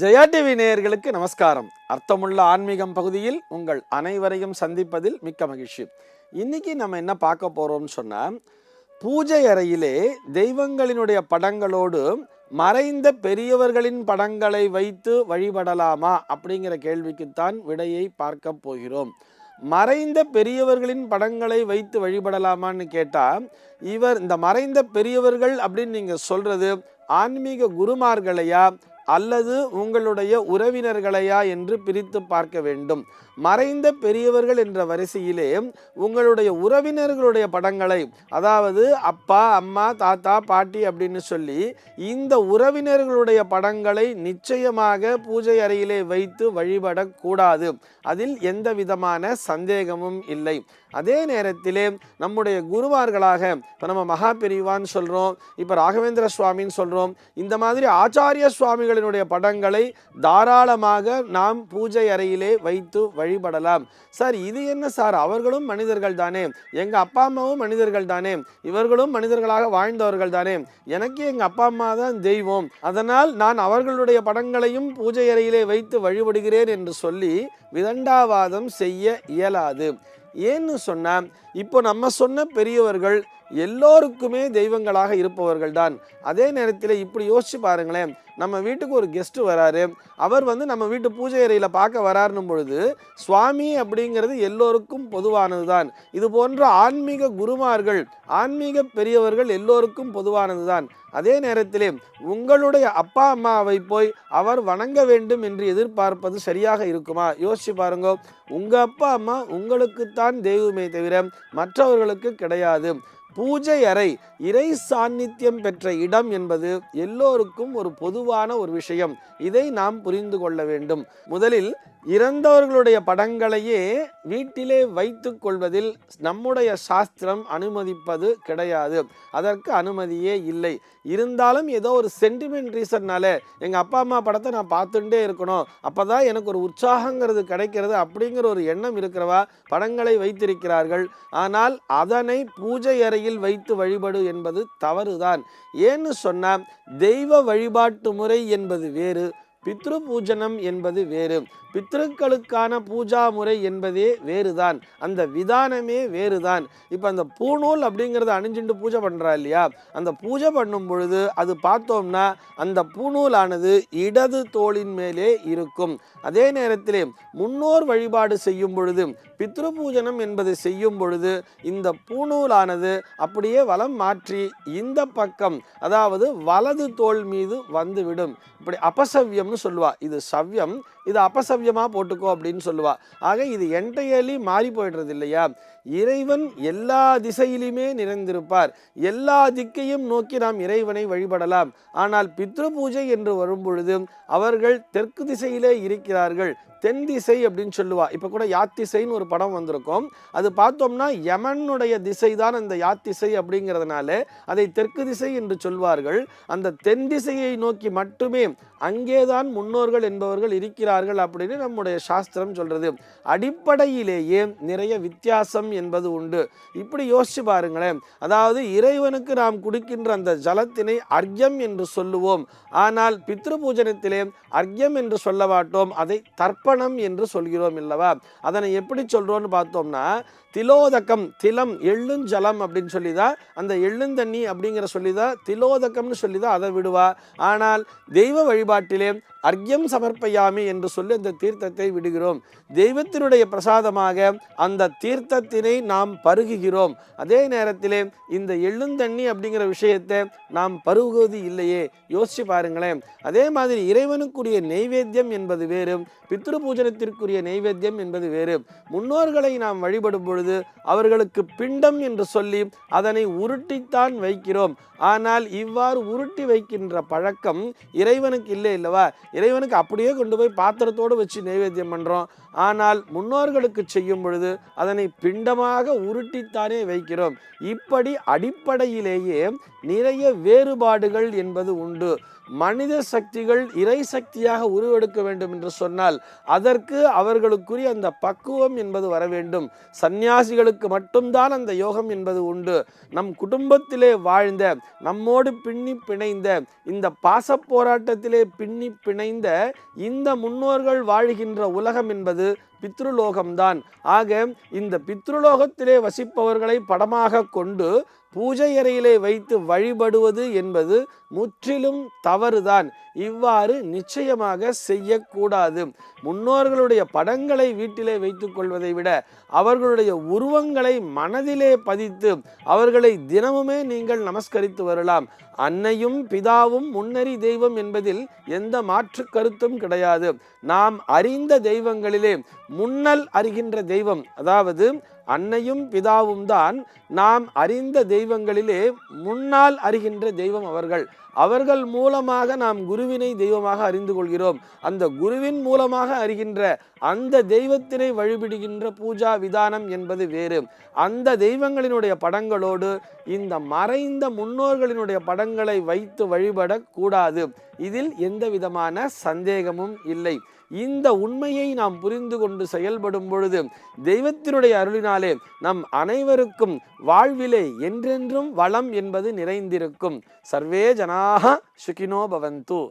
Jaya TV நேயர்களுக்கு நமஸ்காரம். அர்த்தமுள்ள ஆன்மீகம் பகுதியில் உங்கள் அனைவரையும் சந்திப்பதில் மிக்க மகிழ்ச்சி. இன்னைக்கு நம்ம என்ன பார்க்க போகிறோம்னு சொன்னால் பூஜை அறையிலே தெய்வங்களினுடைய படங்களோடு மறைந்த பெரியவர்களின் படங்களை வைத்து வழிபடலாமா அப்படிங்கிற கேள்விக்குத்தான் விடையை பார்க்க போகிறோம். மறைந்த பெரியவர்களின் படங்களை வைத்து வழிபடலாமான்னு கேட்டால் இவர் இந்த மறைந்த பெரியவர்கள் அப்படின்னு நீங்கள் சொல்கிறது ஆன்மீக குருமார்களையா அல்லது உங்களுடைய உறவினர்களையா என்று பிரித்து பார்க்க வேண்டும். மறைந்த பெரியவர்கள் என்ற வரிசையிலே உங்களுடைய உறவினர்களுடைய படங்களை அதாவது அப்பா அம்மா தாத்தா பாட்டி அப்படின்னு சொல்லி இந்த உறவினர்களுடைய படங்களை நிச்சயமாக பூஜை அறையிலே வைத்து வழிபடக்கூடாது. அதில் எந்த விதமான சந்தேகமும் இல்லை. அதே நேரத்திலே நம்முடைய குருவார்களாக இப்போ நம்ம மகா பெரிவான்னு சொல்கிறோம் இப்போ ராகவேந்திர சுவாமின்னு சொல்கிறோம் இந்த மாதிரி ஆச்சாரிய சுவாமிகளினுடைய படங்களை தாராளமாக நாம் பூஜை அறையிலே வைத்து வழிபடலாம். சார் இது என்ன சார்? அவர்களும் மனிதர்கள் தானே. எங்கள் அப்பா அம்மாவும் மனிதர்கள் தானே. இவர்களும் மனிதர்களாக வாழ்ந்தவர்கள் தானே. எனக்கு எங்கள் அப்பா அம்மா தான் தெய்வம். அதனால் நான் அவர்களுடைய படங்களையும் பூஜை அறையிலே வைத்து வழிபடுகிறேன் என்று சொல்லி விதண்டாவாதம் செய்ய இயலாது. ஏன்னு சொன்னால் இப்போ நம்ம சொன்ன பெரியவர்கள் எல்லோருக்குமே தெய்வங்களாக இருப்பவர்கள் தான் அதே நேரத்தில் இப்படி யோசிச்சு பாருங்களேன். நம்ம வீட்டுக்கு ஒரு கெஸ்ட்டு வராரு. அவர் வந்து நம்ம வீட்டு பூஜை அறையில் பார்க்க வராருன்னும் பொழுது சுவாமி அப்படிங்கிறது எல்லோருக்கும் பொதுவானது தான் இது போன்ற ஆன்மீக குருமார்கள் ஆன்மீக பெரியவர்கள் எல்லோருக்கும் பொதுவானது தான் அதே நேரத்திலே உங்களுடைய அப்பா அம்மாவை போய் அவர் வணங்க வேண்டும் என்று எதிர்பார்ப்பது சரியாக இருக்குமா? யோசிச்சு பாருங்க. உங்கள் அப்பா அம்மா உங்களுக்குத்தான் தெய்வமே தவிர மற்றவர்களுக்கு கிடையாது. பூஜை அறை இறை சாநித்தியம் பெற்ற இடம் என்பது எல்லோருக்கும் ஒரு பொதுவான ஒரு விஷயம். இதை நாம் புரிந்து கொள்ள வேண்டும். முதலில் இறந்தவர்களுடைய படங்களையே வீட்டிலே வைத்து கொள்வதில் நம்முடைய சாஸ்திரம் அனுமதிப்பது கிடையாது. அதற்கு அனுமதியே இல்லை. இருந்தாலும் ஏதோ ஒரு சென்டிமெண்ட் ரீசன்னால எங்கள் அப்பா அம்மா படத்தை நான் பார்த்துட்டே இருக்கணும். அப்போ தான் எனக்கு ஒரு உற்சாகங்கிறது கிடைக்கிறது அப்படிங்கிற ஒரு எண்ணம் இருக்கிறவா? படங்களை வைத்திருக்கிறார்கள். ஆனால் அதனை பூஜை அறையில் வைத்து வழிபடு என்பது தவறுதான். ஏன்னு சொன்னால் தெய்வ வழிபாட்டு முறை என்பது வேறு பித்ரு பூஜனம் என்பது வேறு. பித்ருக்களுக்கான பூஜா முறை என்பதே வேறுதான். அந்த விதானமே வேறுதான். இப்போ அந்த பூநூல் அப்படிங்கிறத அணிஞ்சுட்டு பூஜை பண்ணுறா இல்லையா? அந்த பூஜை பண்ணும் பொழுது அது பார்த்தோம்னா அந்த பூநூலானது இடது தோளின் மேலே இருக்கும். அதே நேரத்திலே முன்னோர் வழிபாடு செய்யும் பொழுது பித்ரு பூஜனம் என்பது செய்யும் பொழுது இந்த பூநூலானது அப்படியே வலம் மாற்றி இந்த பக்கம் அதாவது வலது தோல் மீது வந்துவிடும். இப்படி அபசவ்யம்னு சொல்லுவா. இது சவ்யம். இது அபசவ்யம் போட்டுக்கோ அப்படின்னு சொல்லுவா. ஆக இது என்டையர்லி மாறி போயிடுறது இல்லையா? இறைவன் எல்லா திசையிலுமே நிறைந்திருப்பார். எல்லா திக்கையும் நோக்கி நாம் இறைவனை வழிபடலாம். ஆனால் பித்ரு பூஜை என்று வரும்பொழுது அவர்கள் தெற்கு திசையிலே இருக்கிறார்கள். தென் திசை அப்படின்னு சொல்லுவா. இப்போ கூட யாத்திசைன்னு ஒரு படம் வந்திருக்கும். அது பார்த்தோம்னா யமனுடைய திசை தான் அந்த யாத்திசை அப்படிங்கிறதுனால அதை தெற்கு திசை என்று சொல்வார்கள். அந்த தென் திசையை நோக்கி மட்டுமே அங்கேதான் முன்னோர்கள் என்பவர்கள் இருக்கிறார்கள் அப்படின்னு நம்முடைய சாஸ்திரம் சொல்றது. அடிப்படையிலேயே நிறைய வித்தியாசம் என்பது உண்டு. இப்படி யோசிச்சு பாருங்களேன். அதாவது இறைவனுக்கு நாம் குடிக்கின்ற அந்த ஜலத்தினை அர்க்யம் என்று சொல்லுவோம். ஆனால் பித்ரு பூஜனத்திலே அர்க்யம் என்று சொல்ல மாட்டோம். அதை தர்ப்பணம் என்று சொல்கிறோம் இல்லவா அதனை எப்படி சொல்றோம்னு பார்த்தோம்னா திலோதகம் திலம் எள்ளுஞ்சலம் அப்படின்னு சொல்லி தான் அந்த எள்ளுந்தண்ணி அப்படிங்கிற சொல்லி தான் திலோதகம்னு சொல்லி தான் அதை விடுவா. ஆனால் தெய்வ வழிபாட்டிலே அர்க்யம் சமர்ப்பயாமி என்று சொல்லி அந்த தீர்த்தத்தை விடுகிறோம். தெய்வத்தினுடைய பிரசாதமாக அந்த தீர்த்தத்தின் நாம் பருகுகிறோம். அதே நேரத்திலே இந்த எள்ளுந்தண்ணி அப்படிங்கிற விஷயத்தை நாம் பருகுவது இல்லையே? யோசிச்சு பாருங்களேன். அதே மாதிரி இறைவனுக்குரிய நெய்வேத்தியம் என்பது வேறு பித்ரு பூஜனத்திற்குரிய நெய்வேத்தியம் என்பது வேறு. முன்னோர்களை நாம் வழிபடும் பொழுது அவர்களுக்கு பிண்டம் என்று சொல்லி அதனை உருட்டித்தான் வைக்கிறோம். ஆனால் இவ்வாறு உருட்டி வைக்கின்ற பழக்கம் இறைவனுக்கு இல்லை இல்லவா இறைவனுக்கு அப்படியே கொண்டு போய் பாத்திரத்தோடு வச்சு நெய்வேத்தியம் பண்ணுறோம் ஆனால் முன்னோர்களுக்கு செய்யும் பொழுது அதனை பிண்டமாக உருட்டித்தானே வைக்கிறோம். இப்படி அடிப்படையிலேயே நிறைய வேறுபாடுகள் என்பது உண்டு. மனித சக்திகள் இறை சக்தியாக உருவெடுக்க வேண்டும் என்று சொன்னால் அதற்கு அவர்களுக்குரிய அந்த பக்குவம் என்பது வர வேண்டும். சந்நியாசிகளுக்கு மட்டும்தான் அந்த யோகம் என்பது உண்டு. நம் குடும்பத்திலே வாழ்ந்த நம்மோடு பின்னி பிணைந்த இந்த பாச போராட்டத்திலே பின்னி பிணைந்த இந்த முன்னோர்கள் வாழ்கின்ற உலகம் என்பது பித்ருலோகம்தான். ஆக இந்த பித்ருலோகத்திலே வசிப்பவர்களை படமாக கொண்டு பூஜை அறையிலே வைத்து வழிபடுவது என்பது முற்றிலும் தவறுதான். இவ்வாறு நிச்சயமாக செய்யக்கூடாது. முன்னோர்களுடைய படங்களை வீட்டிலே வைத்துக் கொள்வதை விட அவர்களுடைய உருவங்களை மனதிலே பதித்து அவர்களை தினமுமே நீங்கள் நமஸ்கரித்து வரலாம். அன்னையும் பிதாவும் முன்னறி தெய்வம் என்பதில் எந்த மாற்று கருத்தும் கிடையாது. நாம் அறிந்த தெய்வங்களிலே முன்னல் அறிகின்ற தெய்வம் அதாவது அன்னையும் பிதாவும் தான் நாம் அறிந்த தெய்வங்களிலே முன்னால் அறிகின்ற தெய்வம் அவர்கள். அவர்கள் மூலமாக நாம் குருவினை தெய்வமாக அறிந்து கொள்கிறோம். அந்த குருவின் மூலமாக அறிகின்ற அந்த தெய்வத்தினை வழிபடுகின்ற பூஜா விதானம் என்பது வேறு. அந்த தெய்வங்களினுடைய படங்களோடு இந்த மறைந்த முன்னோர்களினுடைய படங்களை வைத்து வழிபடக்கூடாது. இதில் எந்த விதமான சந்தேகமும் இல்லை. இந்த உண்மையை நாம் புரிந்து கொண்டு செயல்படும் பொழுது தெய்வத்தினுடைய அருளினாலே நம் அனைவருக்கும் வாழ்விலே என்றென்றும் வளம் என்பது நிறைந்திருக்கும். சர்வே ஜனாக சுகினோ பவந்து.